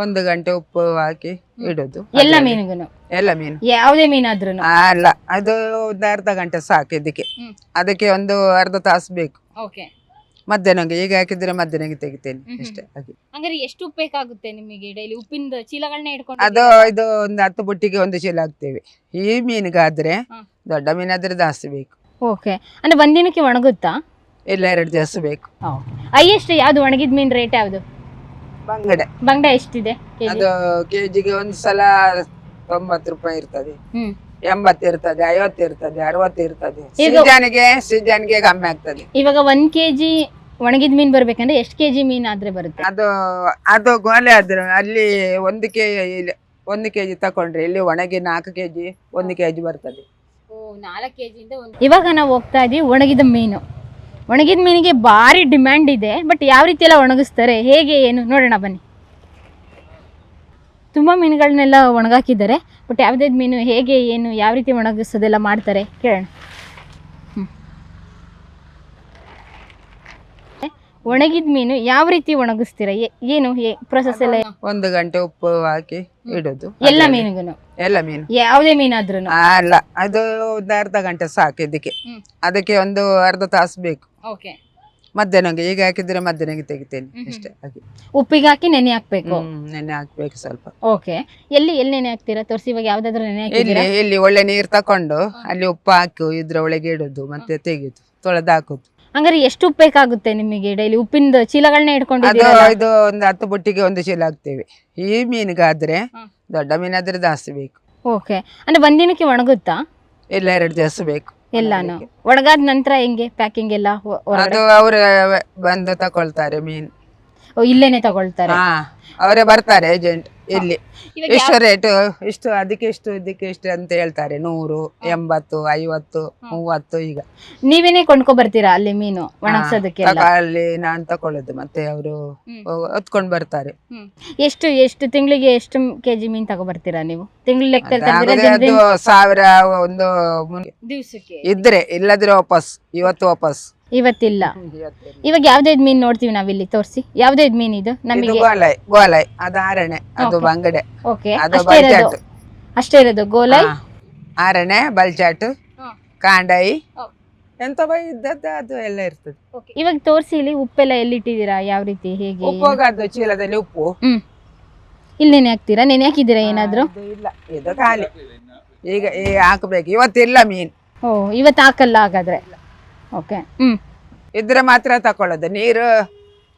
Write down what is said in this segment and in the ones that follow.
ಒಂದು ಗಂಟೆ ಉಪ್ಪು ಹಾಕಿ ಇಡುದು. ಎಲ್ಲ ಮೀನಿಗೂ ಎಲ್ಲ ಮೀನು. ಯಾವುದೇ ಮೀನಾದ್ರೂ ಆದ್ರೂ ಅಲ್ಲ ಅದು ಒಂದು ಅರ್ಧ ಗಂಟೆ ಸಾಕು ಇದಕ್ಕೆ. ಅದಕ್ಕೆ ಒಂದು ಅರ್ಧ ತಾಸು ಬೇಕು. ಓಕೆ. ಮಧ್ಯಾಹ್ನಗೆ ಈಗ ಹಾಕಿದ್ರೆ ಮಧ್ಯಾಹ್ನಗೆ ತೆಗಿತೇನೆ. ಅಷ್ಟೇ ಹಾಗೆ. ಎಷ್ಟು ಉಪ್ಪು ಬೇಕಾಗುತ್ತೆ ನಿಮಗೆ ಡೈಲಿ? ಉಪ್ಪಿನ ಚೀಲಗಳನ್ನ ಇಟ್ಕೊಂಡು ಅದು ಇದು ಒಂದು ಹತ್ತು ಬುಟ್ಟಿಗೆ ಒಂದು ಚೀಲ ಹಾಕ್ತೇವೆ. ಈ ಮೀನಿಗಾದ್ರೆ. ದೊಡ್ಡ ಮೀನಾದ್ರೆ ಜಾಸ್ತಿ ಬೇಕು. ಓಕೆ. ಅಂದ್ರೆ ಒಂದಿನಕ್ಕೆ ಒಣಗುತ್ತಾ? ಇಲ್ಲ ಎರಡು ದಿವಸ ಬೇಕು. ಹೈಯೆಸ್ಟ್ ಯಾವ್ದು ಒಣಗಿದ ಮೀನ್ ರೇಟ್ ಯಾವ್ದು? ಬಂಗಡೆ. ಬಂಗಡೆ ಎಷ್ಟಿದೆ? ಅದು ಕೆಜಿಗೆ ಒಂದು ಸಲ ತೊಂಬತ್ತು ರೂಪಾಯಿ ಇರ್ತದೆ. ಎಂಬತ್ತು ಇರ್ತದೆ ಐವತ್ತು ಇರ್ತದೆ ಅರವತ್ತು ಇರ್ತದೆ. ಸೀಜನ್ಗೆ ಸೀಜನ್ಗೆ ಕಮ್ಮಿ ಆಗ್ತದೆ. ಇವಾಗ ಒಂದ್ ಕೆಜಿ ಒಣಗಿದ ಮೀನ್ ಬರ್ಬೇಕಂದ್ರೆ ಎಷ್ಟು ಕೆಜಿ ಮೀನ್ ಆದ್ರೆ ಬರುತ್ತೆ? ಅದು ಅದು ಗೋಲೆ ಆದ್ರೆ ಅಲ್ಲಿ ಒಂದು ಕೆ ಒಂದು ಕೆಜಿ ತಕೊಂಡ್ರೆ ಇಲ್ಲಿ ಒಣಗಿ ನಾಲ್ಕು ಕೆಜಿ ಒಂದು ಕೆಜಿ ಬರ್ತದೆ. ಇವಾಗ ನಾವು ಹೋಗ್ತಾ ಇದೀವಿ ಒಣಗಿದ ಮೀನು. ಒಣಗಿದ ಮೀನಿಗೆ ಭಾರಿ ಡಿಮ್ಯಾಂಡ್ ಇದೆ, ಬಟ್ ಯಾವ ರೀತಿ ಎಲ್ಲ ಒಣಗಿಸ್ತಾರೆ, ಹೇಗೆ, ಏನು, ನೋಡೋಣ ಬನ್ನಿ. ತುಂಬ ಮೀನುಗಳನ್ನೆಲ್ಲ ಒಣಗಾಕಿದ್ದಾರೆ, ಬಟ್ ಯಾವುದೇ ಮೀನು ಹೇಗೆ, ಏನು, ಯಾವ ರೀತಿ ಒಣಗಿಸೋದೆಲ್ಲ ಮಾಡ್ತಾರೆ, ಕೇಳೋಣ. ಒಣಗಿದ ಮೀನು ಯಾವ ರೀತಿ ಒಣಗಿಸ್ತೀರಾ? ಏನು ಪ್ರೊಸೆಸ್ ಎಲ್ಲ ಒಂದು ಗಂಟೆ ಉಪ್ಪು ಹಾಕಿ ಇಡುದು. ಎಲ್ಲ ಮೀನಿಗೂ ಎಲ್ಲ ಮೀನು. ಯಾವುದೇ ಮೀನಾದ್ರೂ ಆ, ಅಲ್ಲ ಅದು ಒಂದು ಅರ್ಧ ಗಂಟೆ ಸಾಕು ಇದಕ್ಕೆ. ಹ್ಮ್. ಅದಕ್ಕೆ ಒಂದು ಅರ್ಧ ತಾಸು ಬೇಕು. ಓಕೆ. ಮಧ್ಯಾಹ್ನಗೆ ಈಗ ಹಾಕಿದ್ರೆ ಮಧ್ಯಾಹ್ನಗೆ ತೆಗಿತೇನೆ. ಹ್ಮ್ ಹ್ಮ್. ಅಷ್ಟೇ ಹಾಗೆ. ಉಪ್ಪಿಗೆ ಹಾಕಿ ನೆನೆ ಹಾಕ್ಬೇಕು? ಹ್ಮ್, ನೆನೆ ಹಾಕ್ಬೇಕು ಸ್ವಲ್ಪ. ಓಕೆ. ಎಲ್ಲಿ ಎಲ್ಲಿ ನೆನೆ ಹಾಕ್ತೀರಾ? ತೋರಿಸಿ ಇವಾಗ ಯಾವ್ದಾದ್ರು ನೆನೆ ಇಲ್ಲಿ ಹಾಕಿದ್ದೀರಾ ಇಲ್ಲಿ ಒಳ್ಳೆ ನೀರ್ ತಕೊಂಡು ಅಲ್ಲಿ ಉಪ್ಪು ಹಾಕು ಇದ್ರ ಒಳಗೆ ಇಡುದು ಮತ್ತೆ ತೆಗೆದು ತೊಳೆದು ಹಾಕುದು. ಹಂಗಾರೆ ಎಷ್ಟು ಉಪ್ಪು ಬೇಕಾಗುತ್ತೆ ನಿಮಗೆ ಡೈಲಿ ಉಪ್ಪಿನ ಚೀಲಗಳನ್ನ ಇಟ್ಕೊಂಡು ಇದು ಒಂದು ಹತ್ತು ಬುಟ್ಟಿಗೆ ಒಂದು ಚೀಲ ಹಾಕ್ತೇವೆ. ಈ ಮೀನಿಗಾದ್ರೆ. ದೊಡ್ಡ ಮೀನಾದ್ರೆ ಜಾಸ್ತಿ ಬೇಕು. ಓಕೆ ಅಂದ್ರೆ ಒಂದಿನಕ್ಕೆ ಒಣಗುತ್ತಾ? ಇಲ್ಲ ಎರಡು ದಿವಸ ಬೇಕು. ಎಲ್ಲಾನು? ಒಣಗಾದ ನಂತರ ಹೆಂಗೆ? ಪ್ಯಾಕಿಂಗ್ ಎಲ್ಲ ಹೊ- ಹೊರಗಡೆ? ಅದು ಅವ್ರ ಬಂದು ತಕೊಳ್ತಾರೆ ಮೀನು. ಓ, ಇಲ್ಲೇನೆ ತಗೊಳ್ತಾರೆ? ಹಾ ಅವರೇ ಬರ್ತಾರೆ ಏಜೆಂಟ್ ಇಲ್ಲಿ ಇಷ್ಟ ರೇಟ್? ಇಷ್ಟು ಅದಕ್ಕೆ ಇಷ್ಟು ಇದಕ್ಕೆ ಇಷ್ಟು ಅಂತ ಹೇಳ್ತಾರೆ. ನೂರು ಎಂಬತ್ತು ಐವತ್ತು ಮೂವತ್ತು ಈಗ. ನೀವೇನೆ ಕೊಂಡ್ಕೊ ಬರ್ತೀರಾ ಅಲ್ಲಿ ಮೀನು ಒಣಗ್ಸೋದಕ್ಕೆಲ್ಲ? ತಕ- ಅಲ್ಲಿ ನಾನ್ ತಕೊಳ್ಳೋದು. ಮತ್ತೆ ಅವರು ಹೊತ್ಕೊಂಡು ಬರ್ತಾರೆ. ಎಷ್ಟು ಎಷ್ಟು ತಿಂಗಳಿಗೆ ಎಷ್ಟು ಕೆಜಿ ಮೀನ್ ತಗೊಬರ್ತೀರಾ ನೀವು? ತಿಂಗಳ ಲೆಕ್ಕದಲ್ಲಿ ಅದಾಗದೆ ಅದು ಸಾವಿರ ಒಂದು ಮುನ್- ದಿವಸಕ್ಕೆ. ಇದ್ರೆ ಇಲ್ಲದ್ರೆ ವಾಪಸ್ ಇವತ್ತು ವಾಪಸ್. ಇವತ್ತಿಲ್ಲ. ಇವಾಗ ಯಾವ್ದೇ ಮೀನ್ ನೋಡ್ತೀವಿ ನಾವಿಲ್ಲಿ ತೋರಿಸಿ. ಯಾವ್ದೇ ಮೀನ್ ಇದು? ನಮಗೆ ಗೋಲೈ ಗೋಲೈ ಅದು ಆರಣೆ ಅದು ಬಂಗಡೆ. ಓಕೆ ಅದು ಅಷ್ಟೇ ಇರೋದು. ಬಲ್ಚಾಟ್ ಅಷ್ಟೇ ಇರೋದು ಗೋಲೈ? ಹಾ. ಆರಣೆ ಬಲ್ಚಾಟ್ ಕಾಂಡಾಯಿ. ಎಂತ ಬೈ ಇದ್ದದ್ದು ಅದು ಎಲ್ಲ ಇರ್ತದೆ. ಇವಾಗ ತೋರಿಸಿ ಇಲ್ಲಿ ಉಪ್ಪೆಲ್ಲ ಎಲ್ಲಿಟ್ಟಿದ್ದೀರಾ ಯಾವ ರೀತಿ ಹೇಗೆ? ಚೀಲದಲ್ಲಿ ಉಪ್ಪು. ಹ್ಮ್. ಇಲ್ಲಿ ನೆನೆ ಹಾಕ್ತೀರಾ? ನೆನೆ ಹಾಕಿದ್ದೀರಾ ಏನಾದ್ರು? ಇದು ಇಲ್ಲ ಇದು ಖಾಲಿ. ಈಗ ಈ ಹಾಕ್ಬೇಕು. ಇವತ್ತಿಲ್ಲ ಮೀನ್. ಓ ಇವತ್ತು ಹಾಕಲ್ಲ ಹಾಗಾದ್ರೆ. ಓಕೆ ಹ್ಮ್. ಇದ್ರೆ ಮಾತ್ರ ತಕೊಳ್ಳೋದು. ನೀರು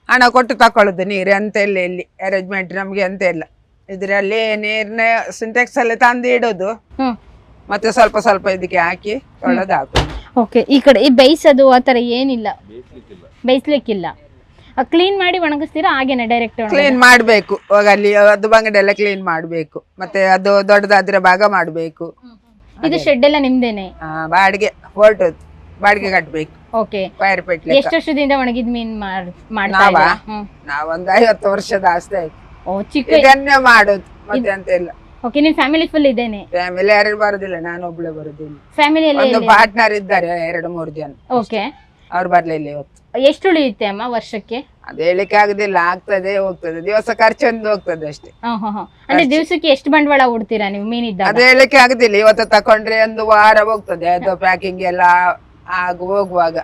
ಹಣ ಕೊಟ್ಟು ತಕೊಳ್ಳೋದು ನೀರು ಅಂತ ಇಲ್ಲ ಇಲ್ಲಿ. ಅರೇಂಜ್ಮೆಂಟ್ ನಮ್ಗೆ ಅಂತ ಇಲ್ಲ. ಇದರಲ್ಲಿ ನೀರ್ನ ಸಿಂಟೆಕ್ಸ್ ಅಲ್ಲಿ ತಂದು ಇಡೋದು. ಮತ್ತೆ ಸ್ವಲ್ಪ ಸ್ವಲ್ಪ ಇದಕ್ಕೆ ಹಾಕಿ ತೊಳೆದು ಹಾಕೋದು ಓಕೆ ಈ ಕಡೆ ಈ ಬೇಯಿಸೋದು ಆ ಥರ ಏನಿಲ್ಲ. ಬೇಯಿಸ್ಲಿಕ್ಕಿಲ್ಲ. ಕ್ಲೀನ್ ಮಾಡಿ ಒಣಗಿಸ್ತೀರಾ? ಹಾಗೇನೆ ಡೈರೆಕ್ಟ್ ಕ್ಲೀನ್ ಮಾಡ್ಬೇಕು. ಅಲ್ಲಿ ಅದು ಬಂಗಡೆ ಎಲ್ಲ ಕ್ಲೀನ್ ಮಾಡ್ಬೇಕು. ಮತ್ತೆ ಅದು ದೊಡ್ಡದಾದ್ರೆ ಭಾಗ ಮಾಡ್ಬೇಕು. ಇದು ಶೆಡ್ ಎಲ್ಲ ನಿಮ್ದೇನೆ? ಆ, ಬಾಡಿಗೆ ಹೊರಟದ್ದು ಬಾಡಿಗೆ ಕಟ್ಬೇಕು. ಓಕೆ ಫೈರ್ ಪೆಟ್ಲೆ ಎಷ್ಟು ವರ್ಷದಿಂದ ಒಣಗಿದ ಮೀನ್ ಮಾಡ್- ಮಾಡ್ತಾ ನಾವಾ? ಇದ್ದೀರಾ? ಹ್ಮ್. ನಾವೊಂದು ಐವತ್ತು ವರ್ಷದ ಆಸ್ತಿ ಆಯ್ತು. ಓ ಚಿಕ್ಕ ಇದನ್ನೇ ಮಾಡೋದು ಮತ್ತೆ ಅಂತ ಇಲ್ಲ. ಓಕೆ ನಿಮ್ ಫ್ಯಾಮಿಲಿ ಫುಲ್ ಇದೇನೆ ಫ್ಯಾಮಿಲಿ ಯಾರು ಬರುದಿಲ್ಲ ನಾನು ಒಬ್ಳೆ ಬರುದಿಲ್ಲ. ಫ್ಯಾಮಿಲಿ ಒಂದು ಎಲ್ಲ? ಪಾರ್ಟ್ನರ್ ಇದ್ದಾರೆ ಎರಡು ಮೂರು ಜನ. ಓಕೆ ಅವ್ರು ಬರ್ಲಿಲ್ಲ ಇವತ್ತು? ಎಷ್ಟು ಉಳಿಯುತ್ತೆ ಅಮ್ಮ ವರ್ಷಕ್ಕೆ? ಅದು ಹೇಳಿಕ್ಕೆ ಆಗುದಿಲ್ಲ ಆಗ್ತದೆ ಹೋಗ್ತದೆ. ದಿವಸ ಖರ್ಚೊಂದು ಹೋಗ್ತದೆ ಅಷ್ಟೇ. ಅಂದ್ರೆ ದಿವಸಕ್ಕೆ ಎಷ್ಟು ಬಂಡವಾಳ ಹೂಡ್ತೀರಾ ನೀವು ಮೀನಿದ್ದಾಗ? ಅದು ಹೇಳಿಕ್ಕೆ ಆಗುದಿಲ್ಲ. ಇವತ್ತು ತಕೊಂಡ್ರೆ ಒಂದು ವಾರ ಹೋಗ್ತದೆ ಅದು ಪ್ಯಾಕಿಂಗ್ ಎಲ್ಲ ಆಗ ಹೋಗುವಾಗ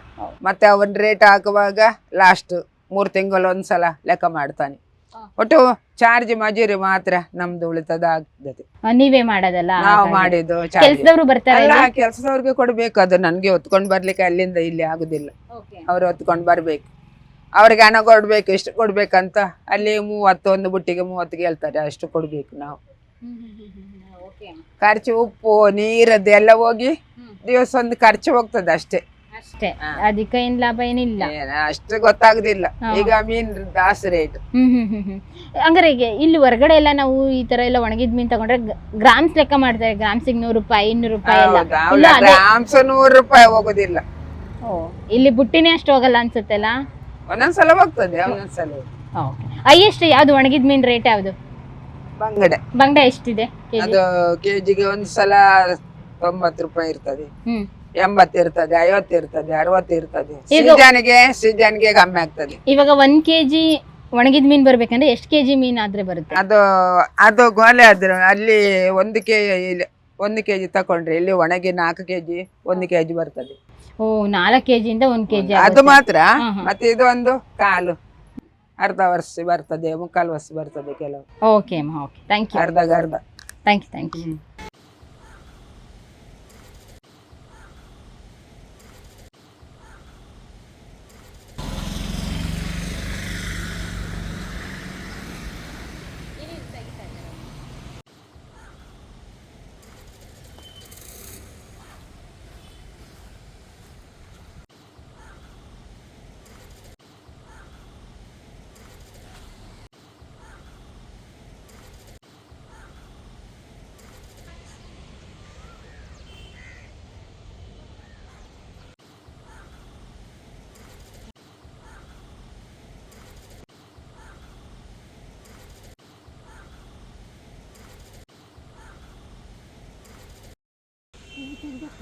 ಮತ್ತೆ ಅವನ್ ರೇಟ್ ಹಾಕುವಾಗ ಲಾಸ್ಟ್ ಮೂರ್ ತಿಂಗಳು ಒಂದ್ಸಲ ಲೆಕ್ಕ ಮಾಡ್ತಾನೆ. ಒಟ್ಟು ಚಾರ್ಜ್ ಮಜೂರಿ ಮಾತ್ರ ನಮ್ದು ಉಳಿತದ ಆಗ್ತದೆ ನೀವೇ ಮಾಡೋದಲ್ಲ ನಾವು ಮಾಡಿದ್ದು ಕೆಲಸದವರು ಕೆಲಸದವ್ರಿಗೆ ಕೊಡ್ಬೇಕು ಅದು ನನ್ಗೆ ಹೊತ್ಕೊಂಡ್ ಬರ್ಲಿಕ್ಕೆ ಅಲ್ಲಿಂದ ಇಲ್ಲಿ ಆಗುದಿಲ್ಲ. ಅವ್ರು ಹೊತ್ಕೊಂಡ್ ಬರ್ಬೇಕು. ಅವ್ರಿಗೆ ಹಣ ಕೊಡ್ಬೇಕು ಎಷ್ಟು ಕೊಡ್ಬೇಕಂತ ಅಲ್ಲಿ ಮೂವತ್ತು ಒಂದು ಬುಟ್ಟಿಗೆ ಮೂವತ್ತು ಹೇಳ್ತಾರೆ ಅಷ್ಟು ಕೊಡ್ಬೇಕು ನಾವು. ಖರ್ಚು ಉಪ್ಪು ನೀರದ್ದು ಎಲ್ಲ ಹೋಗಿ ದಿವಸ ಒಂದು ಖರ್ಚು ಹೋಗ್ತದೆ ಅಷ್ಟೇ. ಅಷ್ಟೇ. ಅದಕ್ಕೆ ಏನ್ ಲಾಭ ಏನಿಲ್ಲ. ಏನ್ ಅಷ್ಟು ಗೊತ್ತಾಗುದಿಲ್ಲ. ಈಗ ಮೀನ್ ದಾಸ್ ರೇಟ್ ಹಂಗಾರೆ ಈಗ ಇಲ್ಲಿ ಹೊರಗಡೆ ಎಲ್ಲ ನಾವು ಈ ತರ ಎಲ್ಲ ಒಣಗಿದ ಮೀನ್ ತಗೊಂಡ್ರೆ ಗ್ರಾಮ್ಸ್ ಲೆಕ್ಕ ಮಾಡ್ತಾರೆ. ಗ್ರಾಮ್ಸ್ ನೂರು ರೂಪಾಯಿ ಇನ್ನೂರು ರೂಪಾಯಿ ಗ್ರಾಮ್ಸ್ ನೂರು ರೂಪಾಯಿ ಹೋಗುದಿಲ್ಲ. ಓ, ಇಲ್ಲಿ ಬುಟ್ಟಿನೇ ಅಷ್ಟು ಹೋಗಲ್ಲ ಅನ್ಸುತ್ತಲ್ಲ? ಒಂದೊಂದ್ಸಲ ಹೋಗ್ತದೆ ಒಂದೊಂದ್ಸಲ ಹೈಯೆಸ್ಟ್ ಯಾವ್ದು ಒಣಗಿದ ಮೀನ್ ರೇಟ್ ಯಾವ್ದು? ಬಂಗಡೆ. ಬಂಗಡೆ ಎಷ್ಟಿದೆ ಅದು ಕೆಜಿಗೆ ಒಂದ್ಸಲ ತೊಂಬತ್ತು ರೂಪಾಯಿ ಇರ್ತದೆ. ಎಂಬತ್ತು ಇರ್ತದೆ ಐವತ್ತು ಇರ್ತದೆ ಅರವತ್ತು ಇರ್ತದೆ. ಸೀಜನ್ಗೆ ಸೀಜನ್ಗೆ ಕಮ್ಮಿ ಆಗ್ತದೆ. ಇವಾಗ ಒಂದ್ ಕೆಜಿ ಒಣಗಿದ ಮೀನ್ ಬರ್ಬೇಕಂದ್ರೆ ಎಷ್ಟು ಕೆಜಿ ಮೀನ್ ಆದ್ರೆ ಬರುತ್ತೆ? ಅದು ಅದು ಗೋಲೆ ಆದ್ರೆ. ಅಲ್ಲಿ ಒಂದು ಕೆ ಒಂದು ಕೆಜಿ ತಕೊಂಡ್ರೆ ಇಲ್ಲಿ ಒಣಗಿ ನಾಲ್ಕು ಕೆಜಿ ಒಂದು ಕೆಜಿ ಬರ್ತದೆ. ಓ ನಾಲ್ಕು ಕೆಜಿ ಇಂದ ಒಂದು ಕೆಜಿ ಅದು ಮಾತ್ರ. ಮತ್ತೆ ಇದು ಒಂದು ಕಾಲು. ಅರ್ಧ ವರ್ಷ ಬರ್ತದೆ ಮುಕ್ಕಾಲು ವರ್ಷ ಬರ್ತದೆ ಕೆಲವು. ಓಕೆ ಅಮ್ಮ ಓಕೆ ಥ್ಯಾಂಕ್ ಯು ಅರ್ಧ ಅರ್ಧ. Thank you thank you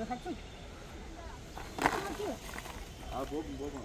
他近，他近。啊，不不不。